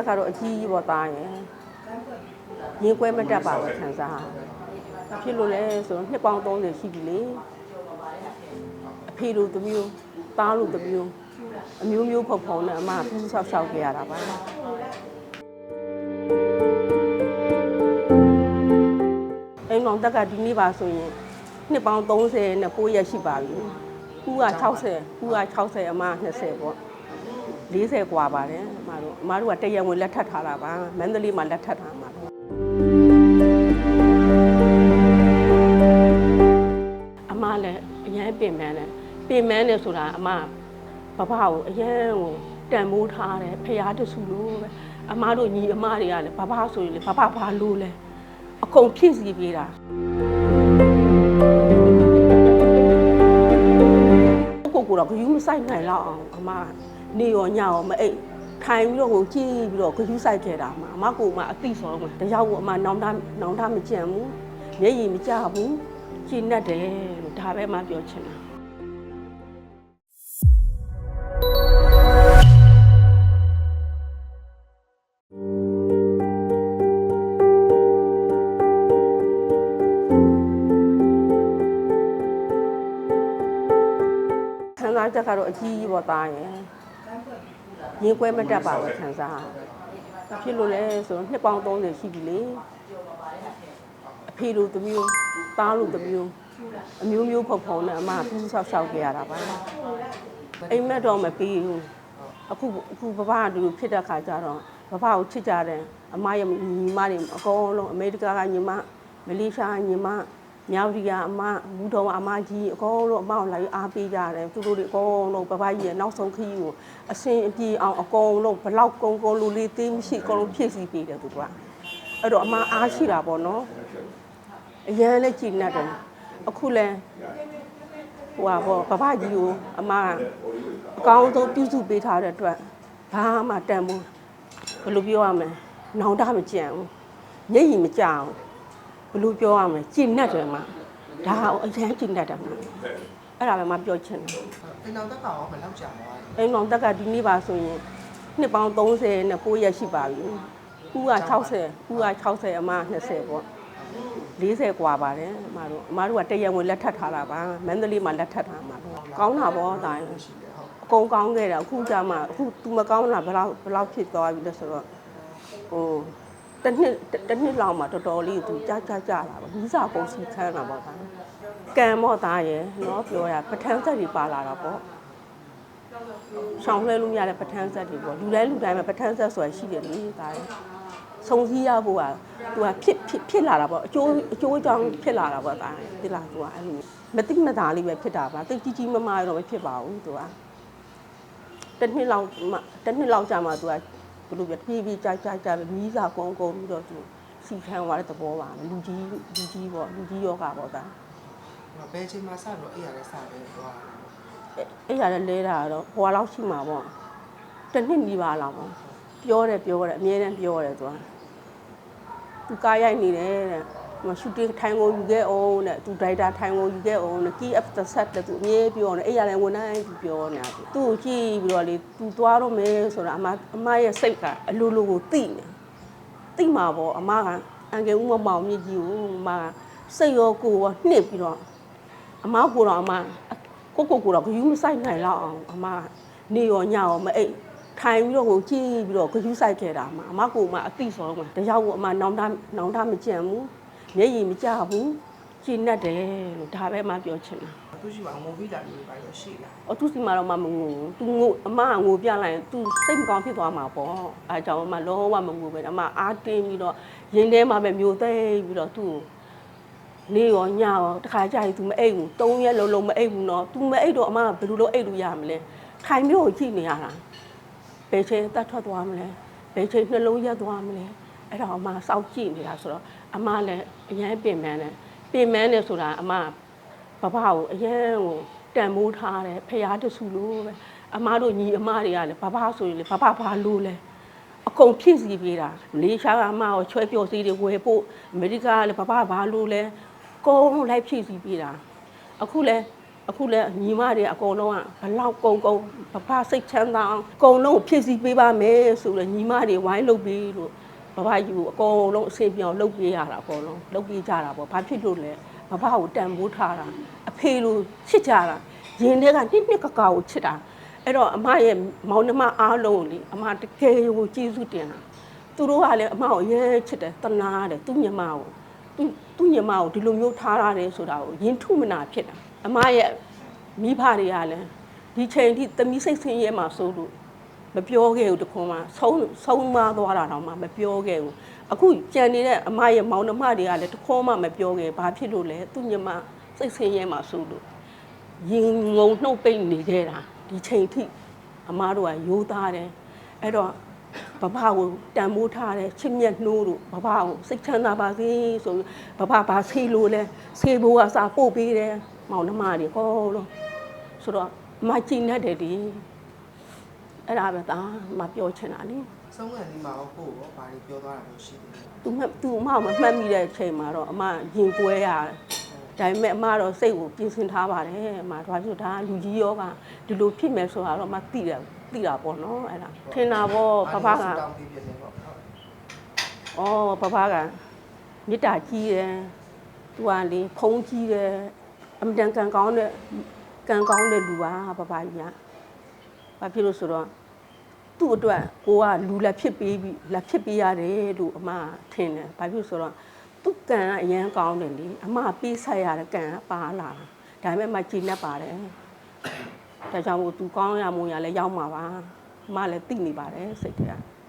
ချက်ကတော့အကြီးကြီးပေါ့သားရယ်ရင်ကွဲမတက်ပါဘူးခံစားဘာဖြစ်လို့လဲဆိုတော့နှစ်ပေါင်း30ရှိပြီလေအဖေလိုတစ်မျိုးသားလိုတစ်မျိုးအမျိုးမျိုးဖုံဖုံနဲ့အမဖူးဆောက်ရှောက်ခဲ့ရတာပါအိမ်တော်တက်ကဒီနေ့ပါဆိုရင်နှစ်ပေါင်း30နဲ့9ရက်ရှိပါပြီကူက60ကူက60အမ20ပေါ့ 40กว่าပါတယ်အမတို့အမတို့ကတရက်ဝင်လက်ထပ်ထားတာပါမန္တလေးမှာလက်ထပ်ထားမှာတော့အမလည်းအရင်ပင်မန်းတယ်ပင်မန်းတယ်ဆိုတာအမဘဘကိုအရင်ကိုတန်မိုးထားတယ်ဖျားတဆူလို့ပဲအမတို့ညီအမတွေကလည်းဘဘဆိုရင်လေဘဘဘာလို့လဲအကုန်ဖြည့်စီပေးတာကိုကိုတော့ဂယူးမဆိုင်နိုင်တော့အောင်အမ နေရောညရောမအိတ်ထိုင်ပြီးတော့ကိုကြည့်ပြီးတော့ဂယူးဆိုင်ခဲ့တာမှာအမကိုမှအသိဆုံးမှာတယောက်ကိုအမနောင်တနောင်တမကြံဘူးမျက်ရည်မကျဘူးကြည်နဲ့တယ်လို့ဒါပဲမှပြောချင်တာခံစားချက်ကတော့အကြီးကြီးပေါ့သားရယ် ရင်ကွဲမတက်ပါဘူးခံစားဘာဖြစ်လို့လဲဆိုတော့နှစ်ပေါင်း30ရှိပြီလေအဖေလိုတစ်မျိုးသားလိုတစ်မျိုးအမျိုးမျိုးဖုံဖုံနဲ့အမဖူးဆောက်ရှောက်ခဲ့ရတာပါအိမ်မက်တော့မပြီးဘူးအခုအခုဘဘကဒီလိုဖြစ်တဲ့ခါကျတော့ဘဘကိုချစ်ကြတယ်အမရဲ့ညီမတွေအကုန်လုံးအမေရိကကညီမမလေးရှားညီမ မြောက်ဒီကအမဘူးတော်အမကြီးအကုန်လုံးအမကိုလာပြီးအားပေးကြတယ်သူတို့တွေအကုန်လုံးပပကြီးရဲ့နောက်ဆုံးခရီးကိုအစင်အပြေအောင်အကုန်လုံးဘလောက်ကုန်းကုန်းလူလေးသေးမရှိအကုန်လုံးဖြည့်ဆည်းပေးတယ်သူကအဲ့တော့အမအားရှိတာပေါ့နော်အရန်လည်းကြည်နေတယ်အခုလဲဟိုပါပေါ့ပပကြီးကိုအမအကောင်းဆုံးပြုစုပေးထားတဲ့အတွက်ဘာမှတန်ဘူးဘယ်လိုပြောရမလဲနောင်တမကြံဘူးမျက်ရည်မကျအောင် ဘယ်လိုပြောရမလဲကျင့်တတ်တယ်မှာဒါအရင်ကျင့်တတ်တယ်မှာအဲ့ဒါပဲမပြောချင်တယ် အိမ်တော်တက်ကရောဘယ်လောက်ကြာသွားလဲ အိမ်တော်တက်ကဒီနေ့ပါဆိုရင်နှစ်ပေါင်း30နဲ့9ရက်ရှိပါပြီကူက60ကူက60အမ20ပေါ့40กว่าပါတယ်အမတို့အမတို့ကတရက်ဝင်လက်ထပ်ထားတာပါမန္တလေးမှာလက်ထပ်ထားမှာတော့ကောင်းတာပေါ့ဒါရင် ရှိတယ်ဟုတ် အကုန်ကောင်းခဲ့တယ်အခုကျမှအခု तू မကောင်းတာဘယ်လောက်ဘယ်လောက်ဖြစ်သွားပြီလဲဆိုတော့ဟို တစ်နှစ်တစ်နှစ်လောက်မှတော်တော်လေးသူကြာကြာကြာလာပါမိစာပုံစီခန်းလာပါဗျာကံမော့သားရယ်နော်ပြောရပဋ္ဌာန်းဆက်တွေပါလာတာပေါ့ရှောင်းလှဲလို့ရတဲ့ပဋ္ဌာန်းဆက်တွေပေါ့လူတိုင်းလူတိုင်းမှာပဋ္ဌာန်းဆက်ဆိုတာရှိတယ်လေဒါရယ်ဆုံးစည်းရဖို့ကသူကဖြစ်ဖြစ်ဖြစ်လာတာပေါ့အကျိုးအကျိုးအကြောင်းဖြစ်လာတာပေါ့ဒါတိလာသူကအဲ့လိုမတိမသားလေးပဲဖြစ်တာပါတိတ်ကြီးကြီးမမရတော့မဖြစ်ပါဘူးသူကတစ်နှစ်လောက်တစ်နှစ်လောက်ကြာမှသူက သူတို့ပြတဖြည်းဖြည်းကြိုက်ကြိုက်ကြပဲမိစာကုန်းကုန်းပြီးတော့သူစီခံသွားတဲ့သဘောပါပဲလူကြီးလူကြီးပေါ့လူကြီးယောဂပေါ့ဒါဘယ်ချိန်မှစတော့အဲ့ရလဲစတယ်ဟိုအဲ့ရလဲလဲတာတော့ဟိုလောက်ရှိမှာပေါ့တနှစ်နီးပါလောက်ပေါ့ပြောတယ်ပြောတယ်အမြဲတမ်းပြောတယ်သူကသူကားရိုက်နေတယ်တဲ့ ရှူတင်ထိုင်ကိုယူခဲ့အောင်တဲ့သူဒရိုက်တာထိုင်ကိုယူခဲ့အောင်တဲ့ key after set တဲ့သူအမြဲပြောနေအဲ့ရလည်းဝန်ထမ်းသူပြောနေတာသူ့ကိုကြည့်ပြီးတော့လေ तू သွားတော့မယ်ဆိုတာအမအမရဲ့စိတ်ကအလိုလိုကိုသိနေသိမှာပေါ့အမကအန်ကယ်ဦးမမောင်မြင့်ကြီးကိုအမကစိတ်ရောကိုယ်ရောနှိပ်ပြီးတော့အမကိုတော့အမကိုကိုကိုတော့ဂယူးမဆိုင်နိုင်တော့အောင်အမနေရောညရောမအိတ်ထိုင်ပြီးတော့ကိုကြည့်ပြီးတော့ဂယူးဆိုင်ခဲ့တာမှာအမကိုမှအသိဆုံးမှာတယောက်ကိုအမနောင်တနောင်တမကြံဘူး မျက်ရည်မကျဘူးကျဉ်တ်တယ်လို့ဒါပဲမှပြောချင်တာသူရှိပါငိုပြီးတာမျိုးပါတော့ရှိလားအော်သူစီမှာတော့မငိုသူငိုအမငိုပြလိုက်ရင်သူစိတ်မကောင်းဖြစ်သွားမှာပေါ့အဲကြောင့်အမလုံးဝမငိုပဲအမအားတင်းပြီးတော့ရင်ထဲမှာပဲမျိုးသိပ်ပြီးတော့သူ့ကိုနေရောညရောတခါကြာရင် तू မအိပ်ဘူး၃ရက်လုံးလုံးမအိပ်ဘူးနော် तू မအိပ်တော့အမကဘယ်လိုလုပ်အိပ်လို့ရမလဲခိုင်မျိုးကိုကြည့်နေရတာဘယ်ချိန်တတ်ထွက်သွားမလဲဘယ်ချိန်နှလုံးရက်သွားမလဲအဲ့တော့အမစောင့်ကြည့်နေတာဆိုတော့ အမလည်းအရင်ပင်ပန်းတယ်။ပင်ပန်းတယ်ဆိုတာအမဘဘကိုအရင်ကိုတန်မိုးထားတယ်ဖျားတဆူလို့ပဲအမားတို့ညီအမတွေကလည်းဘဘဆိုရင်လေဘဘဘာလို့လဲအကုန်ဖြည့်စီပေးတာမလေးရှားကအမကိုချွဲပြော်စီတွေဝယ်ဖို့အမေရိကကလည်းဘဘဘာလို့လဲအကုန်လုံးလိုက်ဖြည့်စီပေးတာအခုလဲအအခုလည်းညီမတွေအကုန်လုံးကဘလောက်ကုံကုံဘဖစိတ်ချမ်းသာအောင်အကုန်လုံးကိုဖြည့်ဆည်းပေးပါမယ်ဆိုတော့ညီမတွေဝိုင်းလုပ်ပြီးလို့ ဘဖယူအကုန်လုံးအဆင်ပြေအောင်လုပ်ပေးရတာအကုန်လုံးလုပ်ပေးကြတာပေါ့ဘာဖြစ်လို့လဲဘဖကိုတန်ဖိုးထားတာအဖေလိုချစ်ကြတာရင်ထဲကနှစ်နှစ်ကကာကိုချစ်တာအဲ့တော့အမရဲ့မောင်နှမအားလုံးကိုလေအမတကယ်ကိုကျေးဇူးတင်တာသူတို့ကလည်းအမကိုအရဲချစ်တယ်တနာတယ်သူ့ညီမကိုသူသူညီမကိုဒီလိုမျိုးထားရတယ်ဆိုတာကိုယဉ်ထုမနာဖြစ်တာအမရဲ့မိဖတွေကလည်းဒီချိန်ထိသမီးစိတ်ဆင်းရဲမှာစိုးလို့ မပြောခဲ့ဘူးတခွန်မှဆုံးဆုံးမသွားတာတော့မှမပြောခဲ့ဘူးအခုကြံနေတဲ့အမရဲ့မောင်နှမတွေကလည်းတခွန်မှမပြောခဲ့ဘာဖြစ်လို့လဲသူညီမစိတ်ဆင်းရဲမှာစိုးလို့ရင်ငုံနှုတ်ပိတ်နေခဲ့တာဒီချိန်ထိအမတို့ကရိုးသားတယ်အဲ့တော့ဘဘကိုတန်မိုးထားတယ်ချစ်မြတ်နှိုးတို့ဘဘကိုစိတ်ချမ်းသာပါစေဆိုပြီးဘဘဘာဆေးလို့လဲဆေးဘိုးကစာပို့ပေးတယ်မောင်နှမတွေဟောလို့ဆိုတော့အမကြည်နေတယ်ဒီ အဲ့ဒါပဲသားမပြောချင်တာလေဆုံးခံဒီမှာရောကိုရောဘာတွေပြောသွားတာလို့ရှိတယ်သူမသူအမမမှတ်မိတဲ့အချိန်မှာတော့အမရင်ကွဲရတယ်ဒါပေမဲ့အမတော့စိတ်ကိုပြင်ဆင်ထားပါတယ်အမဒါဆိုဒါလူကြီးယောကဒီလိုဖြစ်မယ်ဆိုတာတော့အမသိတယ်သိတာပေါ့နော်အဲ့ဒါထင်တာပေါ့ဘဘကတောင်းပြပြနေပေါ့ဟုတ်။အော်ဘဘကမေတ္တာကြီးတယ်။သူကလေဖုံးကြီးတယ်။အမတန်ကံကောင်းတဲ့ကံကောင်းတဲ့လူပါဘဘကြီးက။ဘာဖြစ်လို့ဆိုတော့ သူ့အတွက်ကိုကလူလက်ဖြစ်ပေးပြီးလက်ဖြစ်ပေးရတယ်လို့အမကထင်တယ်။ဘာဖြစ်လို့ဆိုတော့သူ့ကံကအရန်ကောင်းတယ်လေ။အမပေးဆက်ရတဲ့ကံကပါလာတာ။ဒါပေမဲ့မကြည်နဲ့ပါတယ်။ဒါကြောင့်မို့သူကောင်းရမွန်ရလဲရောက်မှာပါ။အမလည်းသိနေပါတယ်စိတ်ထဲက။